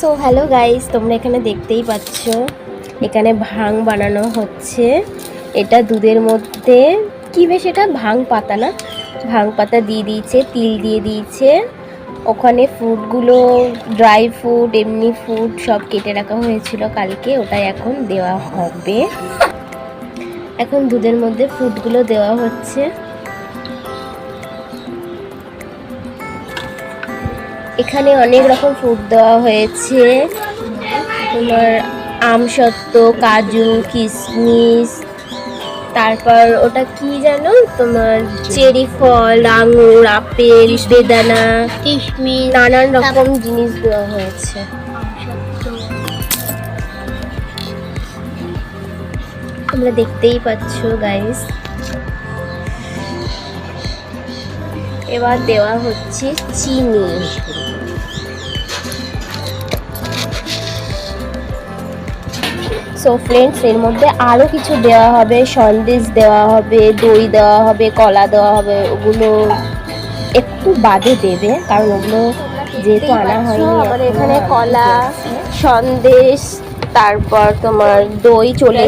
So hello guys তোমরা এখানে দেখতেই পাচ্ছ। এখানে ভাং বানানো হচ্ছে। এটা দুধের মধ্যে, কি বেশ এটা? ভাং পাতা না? ভাং পাতা দিয়ে দিয়েছে, তিল দিয়ে দিয়েছে। ওখানে ফুডগুলো ড্রাই ফ্রুট এমনি ফুড সব কেটে রাখা হয়েছিল কালকে, ওটাই এখন দেওয়া হবে। এখন দুধের মধ্যে ফুডগুলো দেওয়া হচ্ছে। এখানে অনেক রকম ফুড দেওয়া হয়েছে। তোমার আমসত্ত্ব কাজু কিশমিশ তারপর ওটা কি জানো? তোমার চেরি ফল আঙুর আপেল বেদানা কিশমিশ নানান রকম জিনিস দেওয়া হয়েছে। তোমরা দেখতেই পাচ্ছ গাইস এবার দেওয়া হচ্ছে চিনি। সো ফ্রেন্ডস এর মধ্যে আরও কিছু দেওয়া হবে সন্দেশ দেওয়া হবে দই দেওয়া হবে কলা দেওয়া হবে ওগুলো একটু বাদে দেবে কারণ ওগুলো যেহেতু আনা হয়নি আমাদের এখানে কলা সন্দেশ তারপর তোমার দই চলে